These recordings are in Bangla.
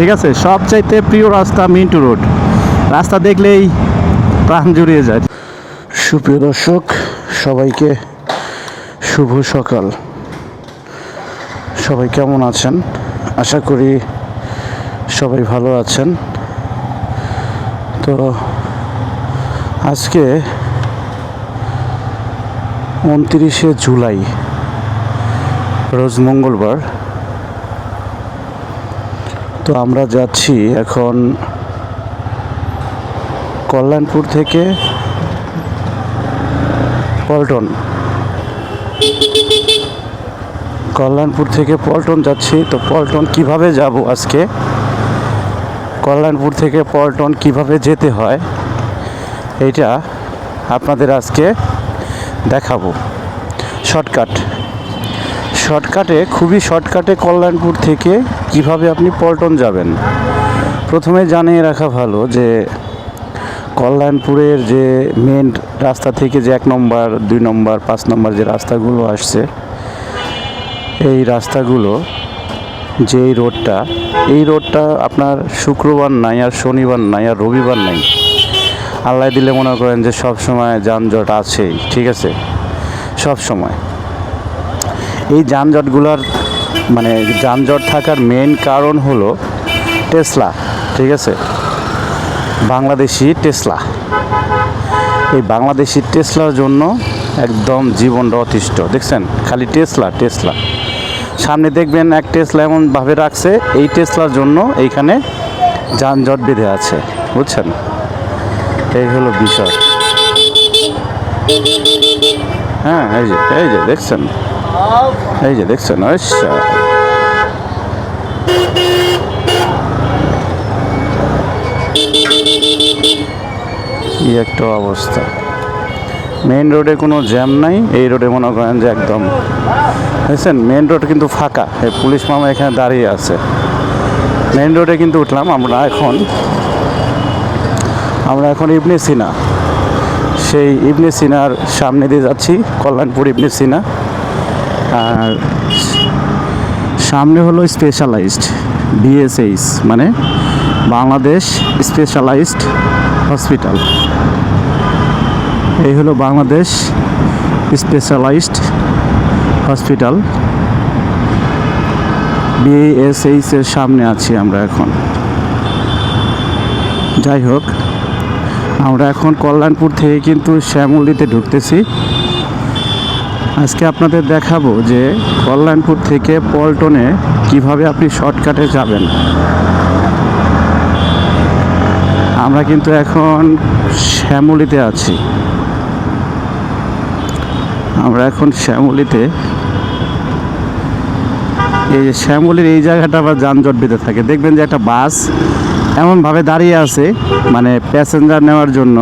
ঠিক আছে? সবচাইতে প্রিয় রাস্তা মিন্টু রোড। রাস্তা দেখলেই প্রাণ জুড়িয়ে যায়। সুপ্রিয় দর্শক, সবাইকে শুভ সকাল। সবাই কেমন আছেন? আশা করি সবাই ভালো আছেন। তো আজকে উনত্রিশে জুলাই, রোজ মঙ্গলবার। তো আমরা যাচ্ছি এখন কল্যাণপুর থেকে পল্টন। কল্যাণপুর থেকে পল্টন যাচ্ছি, তো পল্টন কীভাবে যাব আজকে? কল্যাণপুর থেকে পল্টন কীভাবে যেতে হয় এটা আপনাদের আজকে দেখাবো। শর্টকাট। শর্টকাটে, খুবই শর্টকাটে কল্যাণপুর থেকে কীভাবে আপনি পল্টন যাবেন? প্রথমে জানিয়ে রাখা ভালো যে কল্যাণপুরের যে মেন রাস্তা থেকে যে এক নম্বর, দুই নম্বর, পাঁচ নম্বর যে রাস্তাগুলো আসছে, এই রাস্তাগুলো যে রোডটা, এই রোডটা আপনার শুক্রবার নাই আর শনিবার নাই আর রবিবার নাই। আল্লাহ দিলে মনে করেন যে সব সময় যানজট আছেই, ঠিক আছে? সব সময়। এই যানজটগুলোর মানে যানজট থাকার মেন কারণ হলো টেসলা ঠিক আছে? বাংলাদেশি টেসলা এই বাংলাদেশি টেসলার জন্য একদম জীবনটা অতিষ্ঠ দেখছেন? খালি টেসলা টেসলা সামনে দেখবেন এক টেসলা এমনভাবে রাখছে, এই টেসলার জন্য এইখানে যানজট বেঁধে আছে, বুঝছেন? এই হলো বিষয়। হ্যাঁ এই যে এই যে, দেখছেন? এই যে দেখছেন আচ্ছা। কি একটা অবস্থা। মেইন রোডে কোনো জ্যাম নাই, এই রোডে মনে করেন যে একদম। বুঝছেন মেইন রোড কিন্তু ফাঁকা। এই পুলিশ মামা এখানে দাঁড়িয়ে আছে। মেইন রোডে কিন্তু উঠলাম আমরা এখন। আমরা এখন ইবনে সিনা। সেই ইবনে সিনার সামনে দিয়ে যাচ্ছি, কল্যাণপুর ইবনে সিনা। আর সামনে হলো স্পেশালাইজড বিএসএইচ মানে বাংলাদেশ স্পেশালাইজড হসপিটাল এই হলো বাংলাদেশ স্পেশালাইজড হসপিটাল বিএসএইচ এর সামনে আছি আমরা এখন। যাই হোক, আমরা এখন কল্যাণপুর থেকে কিন্তু শ্যামলিতে ঢুকতেছি। আজকে আপনাদের দেখাবো যে কল্যাণপুর থেকে পল্টনে কীভাবে আপনি শর্টকাটে যাবেন। আমরা কিন্তু এখন শ্যামলিতে আছি। আমরা এখন শ্যামলিতে এই যে শ্যামলির এই জায়গাটা আবার যানজট বেঁধে থাকে। দেখবেন যে একটা বাস এমনভাবে দাঁড়িয়ে আছে মানে প্যাসেঞ্জার নেওয়ার জন্য।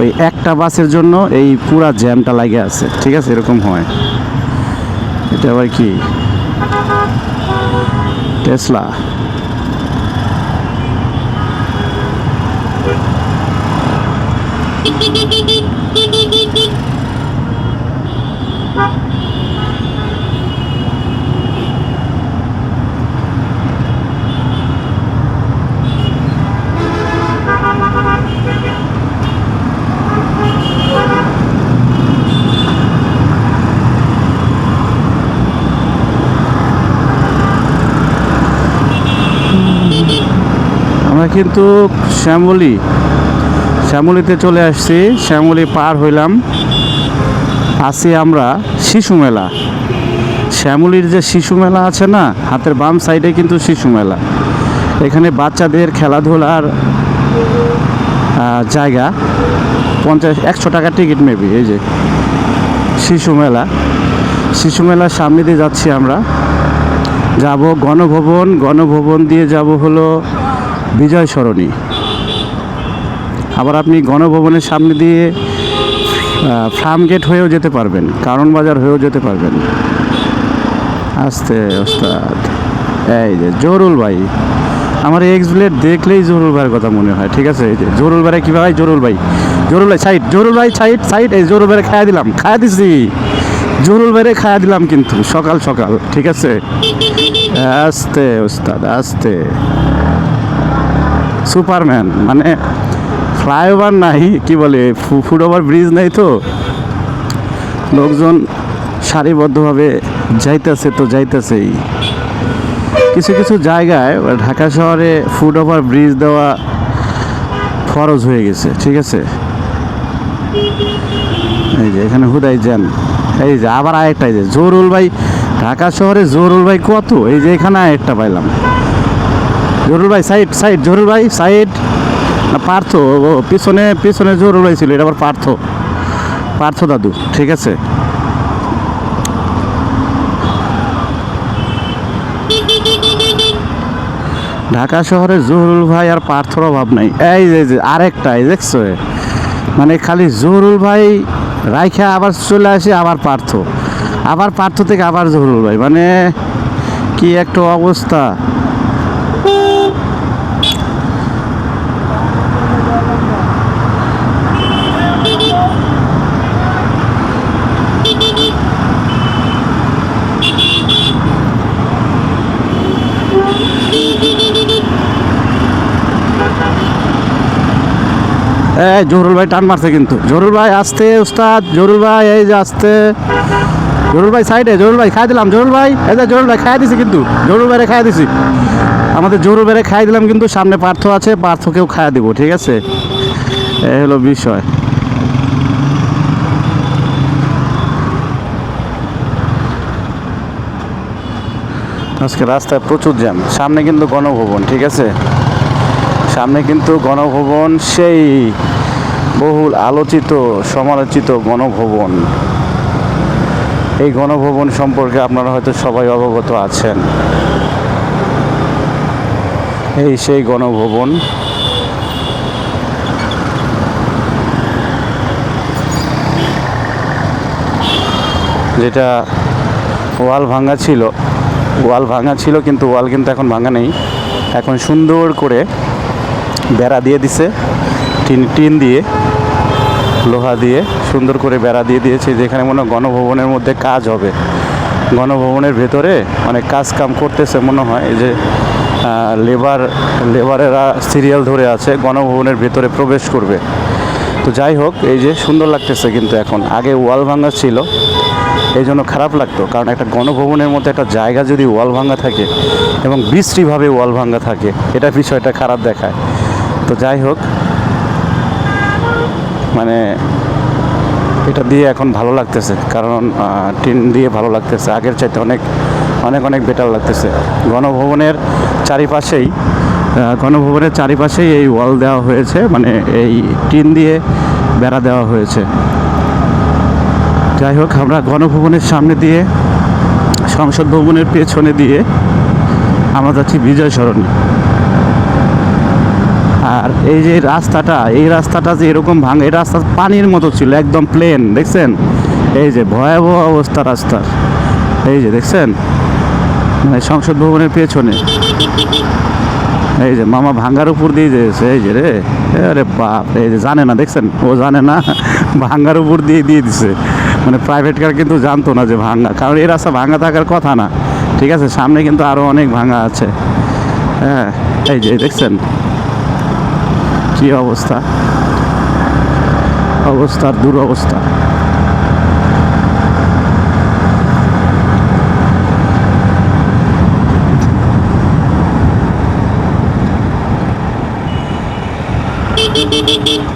ওই একটা বাসের জন্য এই পুরা জ্যামটা লাগে আছে, ঠিক আছে? এরকম হয়। এটা আবার কি? টেসলা আমরা কিন্তু শ্যামলি, শ্যামলিতে চলে আসছি, শ্যামলি পার হইলাম। আছি আমরা শিশু মেলা। শ্যামলির যে শিশু মেলা আছে না, হাতের বাম সাইডে কিন্তু শিশু মেলা। এখানে বাচ্চাদের খেলাধুলার জায়গা। পঞ্চাশ, একশো টাকা টিকিট মেবি এই যে। শিশু মেলা। শিশু মেলার সামনে দিয়ে যাচ্ছি আমরা। যাব গণভবন গণভবন দিয়ে যাব হলো বিজয় সরণি। আবার আপনি গণভবনের সামনে দিয়ে ফার্ম গেট হয়েও যেতে পারবেন, কারণ বাজার হয়েও যেতে পারবেন। আস্তে, ওস্তাদ। এই যে, জরুল ভাই। আমার এক্স ব্লেড দেখলেই জরুল ভাইয়ের কথা মনে হয়, ঠিক আছে? এই যে, জরুল ভাই কী ভাই? জরুল ভাই। জরুল ভাই, সাইড, জরুল ভাই, সাইড সাইড, এই জরুল ভাইরে খায়া দিলাম। খাইয়া দিছি। জরুল ভাইরে খায়া দিলাম কিন্তু, সকাল সকাল, ঠিক আছে? আস্তে, ওস্তাদ, আস্তে। সুপারম্যান মানে ফ্লাইওভার নাই, কি বলে ফুট ওভার ব্রিজ নাই তো। লোকজন সারিবদ্ধভাবে যাইতেছে তো যাইতেছেই। কিছু কিছু জায়গায় ঢাকা শহরে ফুট ওভার ব্রিজ দেওয়া ফরজ হয়ে গেছে, ঠিক আছে? এই যে এখানে হুদাই যান। এই যে আবার আরেকটা, এই যে জহুরুল ভাই, ঢাকা শহরে জোরুল ভাই কত? এই যে এখানে আরেকটা পাইলাম। জহুরুল ভাই সাইড সাইড জহুরুল ভাই সাইড না, পার্থ পিছনে পিছনে জহুরুল ভাই ছিল, এটা আবার পার্থ। পার্থ দাদু, ঠিক আছে। ঢাকা শহরে জহুরুল ভাই আর পার্থর অভাব নাই। এই যে, আরেকটা, এই দেখছ? মানে খালি জহুরুল ভাই রাইখা আবার চলে আসে, আবার পার্থ। আবার পার্থ থেকে আবার জহুরুল ভাই। মানে কি একটা অবস্থা। এই জহুরুল ভাই টান মারছে কিন্তু। জহুরুল ভাই আসতে, উস্তাদ, জহুরুল ভাই, এই যে আসতে। জহুরুল ভাই সাইডে, জহুরুল ভাই খাই দিলাম। জহুরুল ভাই, এই যে জহুরুল ভাই খাই দিছি কিন্তু। জহুরুল ভাইরে খাই দিছি। আমাদের জহুরুল ভাইরে খাই দিলাম কিন্তু সামনে পার্থ আছে, পার্থকেও খাইয়া দিব, ঠিক আছে? এই হলো বিষয়। আজকে রাস্তায় প্রচুর জ্যাম। সামনে কিন্তু গণভবন, ঠিক আছে? সামনে কিন্তু গণভবন, সেই বহুল আলোচিত, সমালোচিত গণভবন। এই গণভবন সম্পর্কে আপনারা হয়তো সবাই অবগত আছেন। এই সেই গণভবন। যেটা ওয়াল ভাঙা ছিল। ওয়াল ভাঙা ছিল কিন্তু ওয়াল কিন্তু এখন ভাঙা নেই। এখন সুন্দর করে বেড়া দিয়ে দিছে। টিন টিন দিয়ে। লোহা দিয়ে সুন্দর করে বেড়া দিয়ে দিয়েছে যেখানে মনে হয় গণভবনের মধ্যে কাজ হবে। গণভবনের ভেতরে অনেক কাজ কাম করতেছে মনে হয়, এই যে লেবার, লেবারেরা সিরিয়াল ধরে আছে, গণভবনের ভেতরে প্রবেশ করবে। তো যাই হোক, এই যে সুন্দর লাগতেছে কিন্তু এখন। আগে ওয়াল ভাঙা ছিল, এই জন্য খারাপ লাগতো, কারণ একটা গণভবনের মধ্যে একটা জায়গা যদি ওয়াল ভাঙা থাকে এবং বিশ্রীভাবে ওয়াল ভাঙা থাকে, এটা বিষয়টা খারাপ দেখায়। তো যাই হোক মানে এটা দিয়ে এখন ভালো লাগতেছে। কারণ টিন দিয়ে ভালো লাগতেছে। আগের চাইতে অনেক অনেক অনেক বেটার লাগতেছে। গণভবনের চারিপাশেই গণভবনের চারিপাশেই এই ওয়াল দেওয়া হয়েছে। মানে এই টিন দিয়ে বেড়া দেওয়া হয়েছে। যাই হোক, আমরা গণভবনের সামনে দিয়ে, সংসদ ভবনের পেছনে দিয়ে, আমরা যাচ্ছি বিজয় সরণি। আর এই যে রাস্তাটা, এই রাস্তাটা যে এরকম ভাঙে, এই রাস্তা পানির মতো ছিল, একদম প্লেন দেখছেন? এই যে ভয়াবহ অবস্থা রাস্তার। এই যে দেখছেন? মানে সংসদ ভবনের পেছনে। এই যে মামা ভাঙ্গার উপর দিয়ে দিয়েছে, এই যে রে। আরে বাপ এই যে জানে না, দেখছেন? ও জানে না, ভাঙ্গার উপর দিয়ে দিয়ে দিছে। মানে প্রাইভেট কার কিন্তু জানতো না যে ভাঙ্গা, কারণ এই রাস্তা ভাঙ্গা থাকার কথা না। ঠিক আছে, সামনে কিন্তু আরও অনেক ভাঙ্গা আছে। হ্যাঁ এই যে, দেখছেন? কি অবস্থা? অবস্থার দুরবস্থা।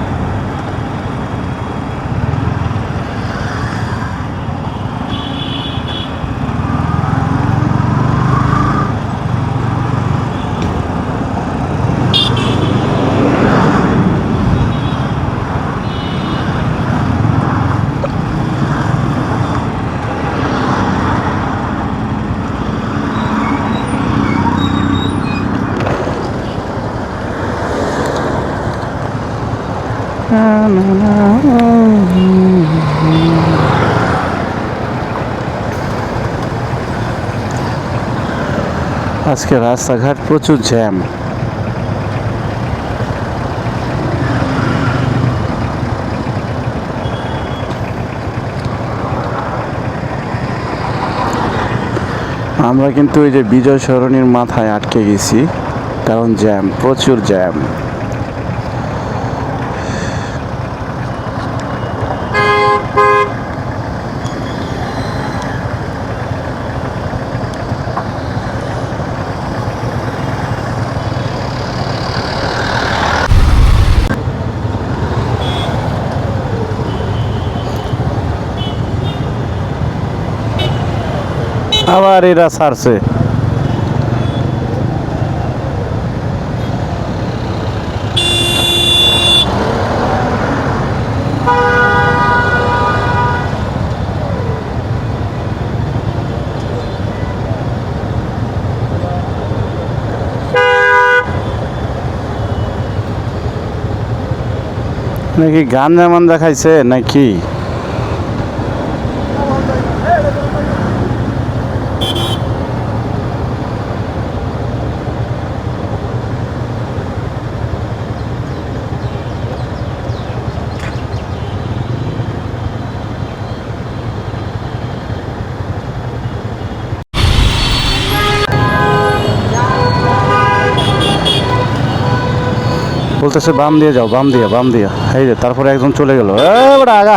আজকে রাস্তাঘাট প্রচুর জ্যাম। আমরা কিন্তু এই যে বিজয় সরণির মাথায় আটকে গেছি, কারণ জ্যাম, প্রচুর জ্যাম। আবার এরা ছাড়ছে। নাকি গাঞ্জা মাঞ্জা খাইছে নাকি? বলতেছে, বাম দিয়ে যাও, বাম দিয়ে বাম দিয়ে। এই যে, তারপরে একজন চলে গেল। আগা।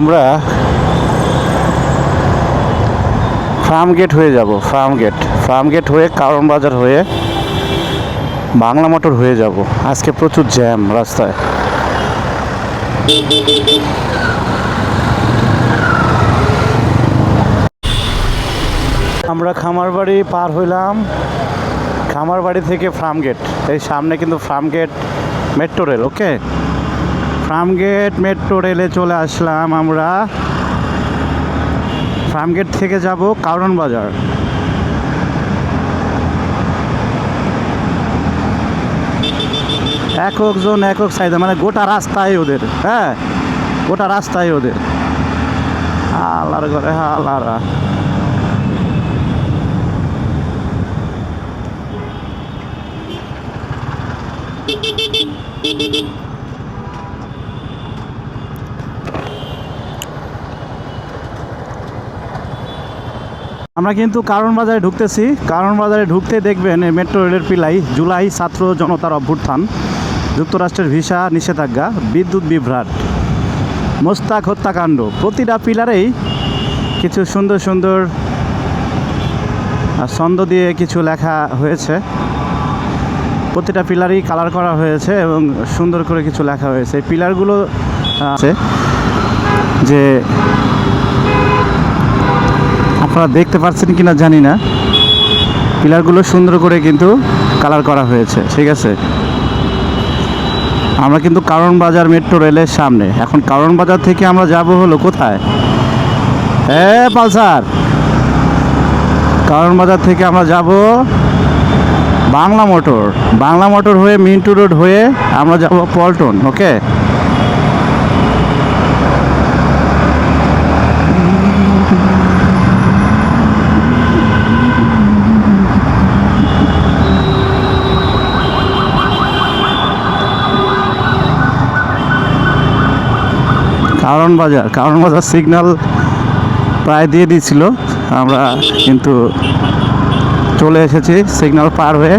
আমরা ফার্ম গেট হয়ে যাব ফার্ম গেট ফার্ম গেট হয়ে কারণ বাজার হয়ে বাংলা মোটর হয়ে যাব। আজকে প্রচুর জ্যাম রাস্তায়। আমরা খামারবাড়ি পার হইলাম। খামারবাড়ি থেকে ফার্ম গেট এই সামনে কিন্তু farm gate metro rail okay Farmgate metro রেলে চলে আসলাম আমরা। ফার্মগেট থেকে যাব কারণ বাজার। একজন একক সাইডে মানে গোটা রাস্তায় ওদের হ্যাঁ? গোটা রাস্তায় ওদের। আল্লাহর ঘরে আল্লাহরা আমরা কিন্তু কারণ বাজারে ঢুকতেছি। কারণ বাজারে ঢুকতে দেখবেন মেট্রো রেলের পিলাই জুলাই ছাত্র জনতার অভ্যুত্থান, যুক্তরাষ্ট্রের ভিসা নিষেধাজ্ঞা, বিদ্যুৎ বিভ্রাট, মোস্তাক হত্যাকাণ্ড, প্রতিটা পিলারেই কিছু সুন্দর সুন্দর ছন্দ দিয়ে কিছু লেখা হয়েছে। প্রতিটা পিলারই কালার করা হয়েছে এবং সুন্দর করে কিছু লেখা হয়েছে। এই পিলারগুলো আছে যে আপনারা দেখতে পাচ্ছেন কিনা জানি না। পিলারগুলো সুন্দর করে কিন্তু কালার করা হয়েছে, ঠিক আছে? আমরা কিন্তু কারণ বাজার মেট্রো রেলের সামনে। এখন কারণ বাজার থেকে আমরা যাব হলো কোথায়? হ্যাঁ পালসার কারণ বাজার থেকে আমরা যাব বাংলা মোটর। বাংলা মোটর হয়ে মিন্টু রোড হয়ে আমরা যাব পল্টন, ওকে কারণ বাজার কারণ বাজার সিগনাল প্রায় দিয়ে দিয়েছিল। আমরা কিন্তু চলে এসেছি সিগনাল পার হয়ে।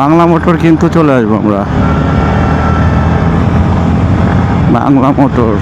বাংলা মোটর কিন্তু চলে আসব আমরা। বাংলা মোটর।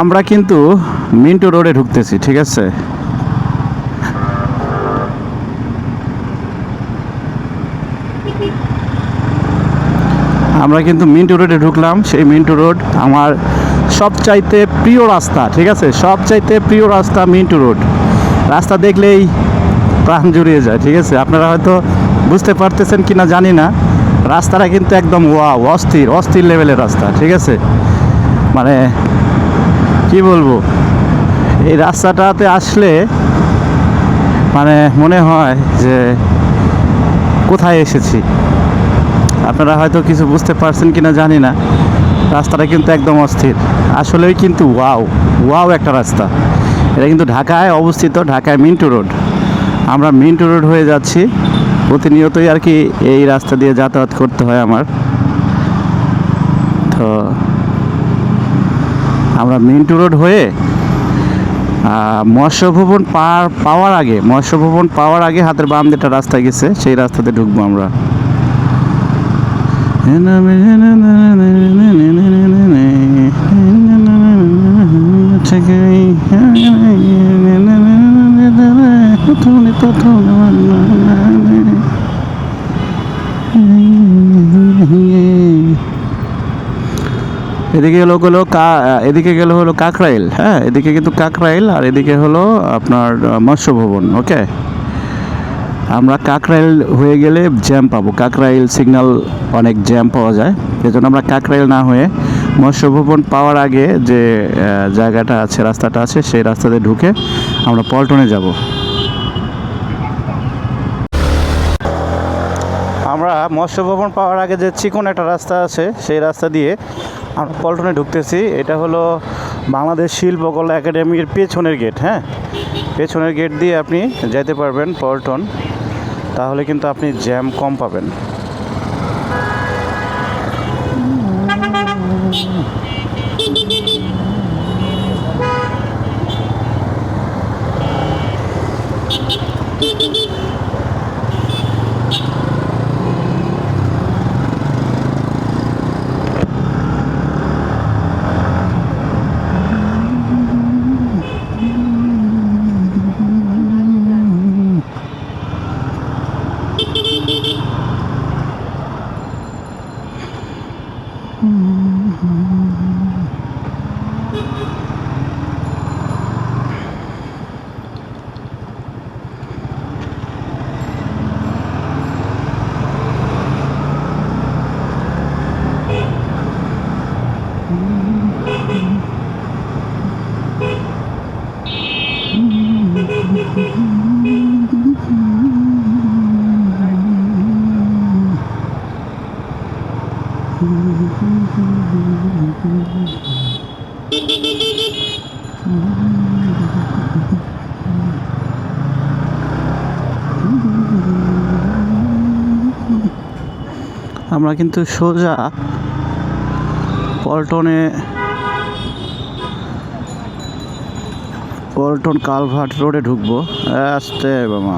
আমরা কিন্তু মিন্টু রোডে ঢুকতেছি, ঠিক আছে? আমরা কিন্তু মিন্টু রোডে ঢুকলাম, সেই মিন্টু রোড আমার সবচাইতে প্রিয় রাস্তা, ঠিক আছে? সবচাইতে প্রিয় রাস্তা মিন্টু রোড। রাস্তা দেখলেই প্রাণ জুড়িয়ে যায়, ঠিক আছে? আপনারা হয়তো বুঝতে পারতেছেন কি না জানি না। রাস্তাটা কিন্তু একদম ওয়া অস্থির অস্থির লেভেলের রাস্তা, ঠিক আছে? মানে কি বলব? এই রাস্তাটাতে আসলে মানে মনে হয় যে কোথায় এসেছি? আপনারা হয়তো কিছু বুঝতে পারছেন কিনা জানি না। রাস্তাটা কিন্তু একদম অস্থির। আসলেই কিন্তু ওয়াও ওয়াও একটা রাস্তা। এটা কিন্তু ঢাকায় অবস্থিত, ঢাকায় মিন্টু রোড। আমরা মিন্টু রোড হয়ে যাচ্ছি। প্রতিনিয়তই আর কি এই রাস্তা দিয়ে যাতায়াত করতে হয় আমার। তো আমরা মিন্টু রোড হয়ে আহ, মৎস্য ভবন পার পাওয়ার আগে মৎস্য ভবন পাওয়ার আগে হাতের বাম যেটা রাস্তা গেছে সেই রাস্তাতে ঢুকবো আমরা। এদিকে হলো হলো কা এদিকে গেল হলো কাকরাইল হ্যাঁ? এদিকে কিন্তু কাকরাইল আর এদিকে হলো আপনার মৎস্য ভবন ওকে? আমরা কাকরাইল হয়ে গেলে জ্যাম পাবো। কাকরাইল সিগন্যাল অনেক জ্যাম পাওয়া যায়। এজন্য আমরা কাকরাইল না হয়ে মৎস্য ভবন পাওয়ার আগে যে জায়গাটা আছে, রাস্তাটা আছে, সেই রাস্তাতে ঢুকে আমরা পল্টনে যাব। আমরা মৎস্য ভবন পাওয়ার আগে যে চিকন একটা রাস্তা আছে, সেই রাস্তা দিয়ে আমরা পল্টনে ঢুকতেছি। এটা হলো বাংলাদেশ শিল্পকলা একাডেমির পেছনের গেট হ্যাঁ? পেছনের গেট দিয়ে আপনি যেতে পারবেন পল্টন। তাহলে কিন্তু আপনি জ্যাম কম পাবেন। আমরা কিন্তু সোজা পল্টনে পল্টন কালভার্ট রোডে ঢুকবো। আসতে বাবা।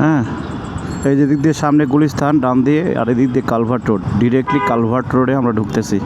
হ্যাঁ। এই যে দিক দিয়ে সামনে গুলিস্তান, ডান দিয়ে আর এদিক দিয়ে কালভার্ট রোড। ডিরেক্টলি কালভার্ট রোডে আমরা ঢুকতেছি।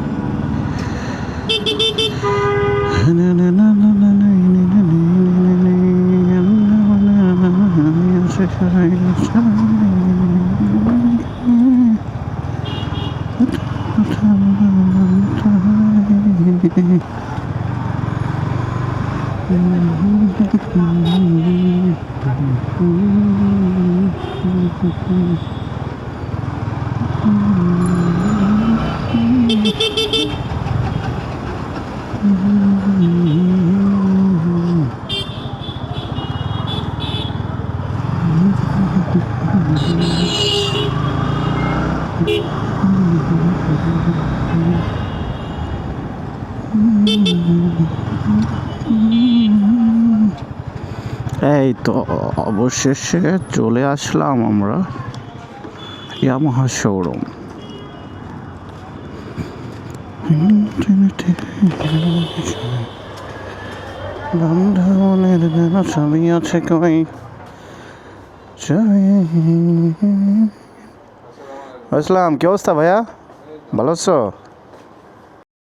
এই তো অবশেষে চলে আসলাম আমরা ইয়ামাহা শোরুম বন্ধনের যেন ছবি আছে কই? আসসালাম কি অবস্থা ভাইয়া? ভালো আছো?